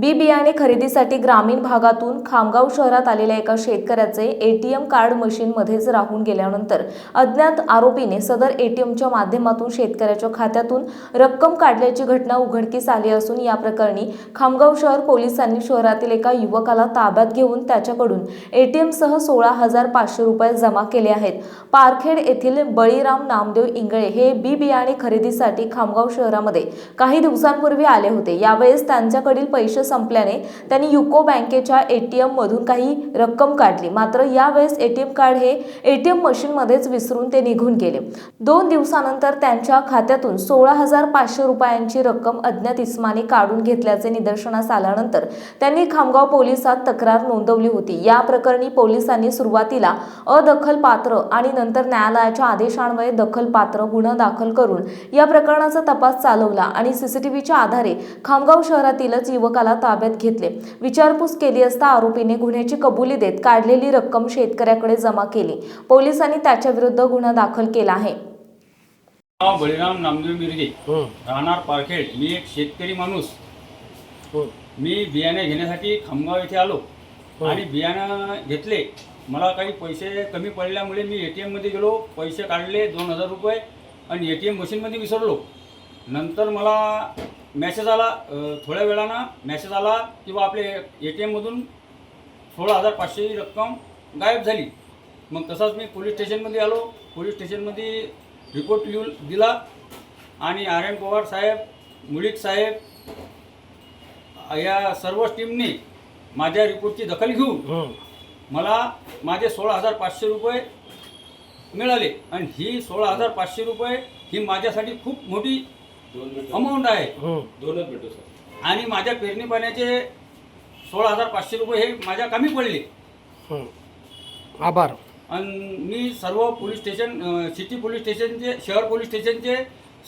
बी बियाणे खरेदीसाठी ग्रामीण भागातून खामगाव शहरात आलेल्या एका शेतकऱ्याचे एटीएम कार्ड मशीनमध्येच राहून गेल्यानंतर अज्ञात आरोपीने सदर एटीएमच्या माध्यमातून शेतकऱ्याच्या खात्यातून रक्कम काढल्याची घटना उघडकीस आली असून या प्रकरणी खामगाव शहर पोलिसांनी शहरातील एका युवकाला ताब्यात घेऊन त्याच्याकडून एटीएमसह सोळा हजार पाचशे रुपये जमा केले आहेत. पारखेड येथील बळीराम नामदेव इंगळे हे बी बियाणे खरेदीसाठी खामगाव शहरामध्ये काही दिवसांपूर्वी आले होते. यावेळेस त्यांच्याकडील पैसे संपल्याने त्यांनी युको बँकेच्या एटीएम मधून काही रक्कम काढली. मात्र यावेळेस एटीएम कार्ड हे एटीएम मशीनमध्येच विसरून ते निघून गेले. दोन दिवसानंतर त्यांच्या खात्यातून सोळा हजार पाचशे रुपयांची रक्कम अज्ञात इस्माने काढून घेतल्याचे निदर्शनास आल्यानंतर त्यांनी खामगाव पोलिसात तक्रार नोंदवली होती. या प्रकरणी पोलिसांनी सुरुवातीला अदखल पात्र आणि नंतर न्यायालयाच्या आदेशान्वये दखलपात्र गुन्हा दाखल करून या प्रकरणाचा तपास चालवला आणि सीसीटीव्हीच्या आधारे खामगाव शहरातीलच युवकाला ताब्यात घेतले. विचारपूस केली असता आरोपीने गुन्ह्याची कबुली देत काढलेली रक्कम शेतकऱ्याकडे जमा केली. पोलिसांनी त्याच्या विरुद्ध गुन्हा दाखल केला आहे. नाव बळीराम नामदेव मिरगे. राहणार पारखेड. मी एक शेतकरी माणूस. मी बियाणे घेण्यासाठी खामगाव येथे आलो. आणि बियाणं घेतले. मला काही पैसे कमी पडल्यामुळे मी ए टी एममध्ये गेलो. पैसे काढले दोन हजार रुपये. आणि ए टी एम मशीनमध्ये विसरलो. नंतर मला मॅसेज आला थोड्या वेळानं मॅसेज आला की बा आपले ए टी एममधून सोळा हजार पाचशे ही रक्कम गायब झाली. मग तसाच मी पोलीस स्टेशनमध्ये आलो. पोलीस स्टेशनमध्ये रिपोर्ट लिहून दिला. आणि आर एन पवार साहेब मुळीक साहेब या सर्व टीमने माझ्या रिपोर्टची दखल घेऊन मला माझे सोळा हजार पाचशे रुपये मिळाले. आणि ही सोळा हजार पाचशे रुपये ही माझ्यासाठी खूप मोठी अमाऊंट आहे. दोनच भेटू सर. आणि माझ्या पेरणी पाण्याचे सोळा हजार पाचशे रुपये हे माझ्या कामी पडले. आभार. आणि मी सर्व पोलीस स्टेशन अ, सिटी पोलीस स्टेशनचे शहर पोलीस स्टेशनचे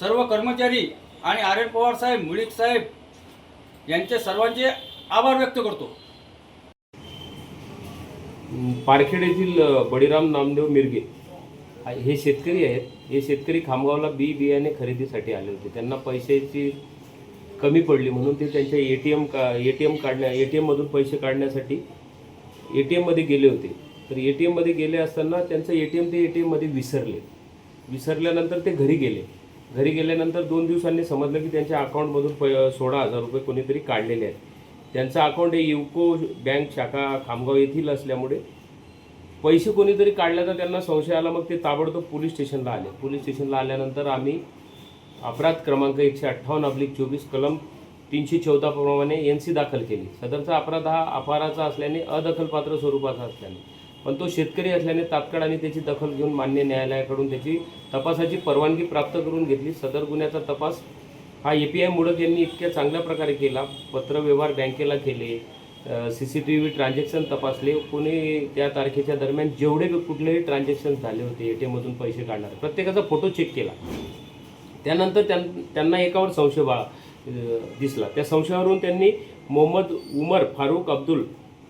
सर्व कर्मचारी आणि आर एन पवार साहेब मुळीक साहेब यांचे सर्वांचे आभार व्यक्त करतो. पारखेड येथील अ, बळीराम नामदेव मिरगे. हे शेतकरी आहेत. हे शेतकरी खामगावला बी बियाणे खरेदीसाठी आले होते. त्यांना पैशाची कमी पडली म्हणून ते त्यांच्या ए टी एम का ए टी एम काढण्या ए टी एममधून पैसे काढण्यासाठी ए टी एममध्ये गेले होते. तर ए टी एममध्ये गेले असताना त्यांचं ए टी एम ते ए टी एममध्ये विसरले. विसरल्यानंतर ते घरी गेले. घरी गेल्यानंतर दोन दिवसांनी समजलं की त्यांच्या अकाउंटमधून प सोळा हजार रुपये कोणीतरी काढलेले आहेत. त्यांचं अकाउंट हे युको बँक शाखा खामगाव येथील असल्यामुळे पैसे कोणीतरी काढल्याचा त्यांना संशय आला मग ते ताबडतोब पोलीस स्टेशनला आले. पोलीस स्टेशनला आल्यानंतर आम्ही अपराध क्रमांक एकशे अठ्ठावन्न अब्लिक चोवीस कलम तीनशे चौदा प्रमाणे एन सी दाखल केली. सदरचा अपराध हा अपहाराचा असल्याने अदखलपात्र स्वरूपाचा असल्याने. पण तो शेतकरी असल्याने तात्काळ आणि त्याची दखल घेऊन मान्य न्यायालयाकडून त्याची तपासाची परवानगी प्राप्त करून घेतली. सदर गुन्ह्याचा तपास हा ए पी आय मुडक यांनी इतक्या चांगल्या प्रकारे केला. पत्रव्यवहार बँकेला केले. C C T V transaction तपासले. कोणी त्या तारखेच्या दरम्यान जेवढे कुठलेही ट्रान्झॅक्शन झाले होते ए टी एममधून पैसे काढणार प्रत्येकाचा फोटो चेक केला. त्यानंतर त्यां त्यांना एकावर संशय बाळा दिसला. त्या संशयावरून त्यांनी मोहम्मद उमर फारूक अब्दुल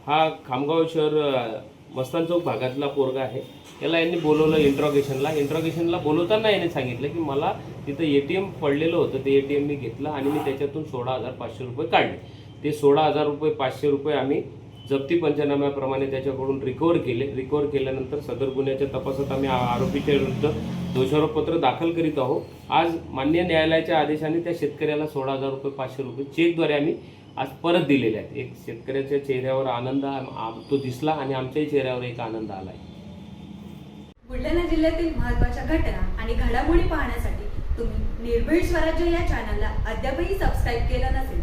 हा खामगाव शहर मस्तान चौक भागातला पोरगा आहे. त्याला यांनी बोलवलं इंट्रॉगेशनला इंट्रॉगेशनला बोलवताना याने सांगितलं की मला तिथं ए टी एम पडलेलं होतं. ते ए टी एम मी घेतलं आणि मी त्याच्यातून सोळा हजार पाचशे रुपये काढले. ते सोळा हजार रुपये पाचशे रुपये आम्ही जप्ती पंचनाम्याप्रमाणे त्याच्याकडून रिकवर केले. रिकवर केल्यानंतर सदर गुन्ह्याच्या तपासात आम्ही आरोपीच्या विरुद्ध दोषारोपपत्र दाखल करीत आहोत. आज मान्य न्यायालयाच्या आदेशाने त्या शेतकऱ्याला सोळा हजार रुपये पाचशे रुपये चेकद्वारे आम्ही आज परत दिलेले आहेत. एक शेतकऱ्याच्या चेहऱ्यावर आनंद तो दिसला आणि आमच्याही चेहऱ्यावर एक आनंद आला आहे बुलढाणा जिल्ह्यातील महत्त्वाच्या घटना आणि घडामोडी पाहण्यासाठी तुम्ही निर्भीड स्वराज्य या चॅनलला अद्यापही सबस्क्राईब केलं नसेल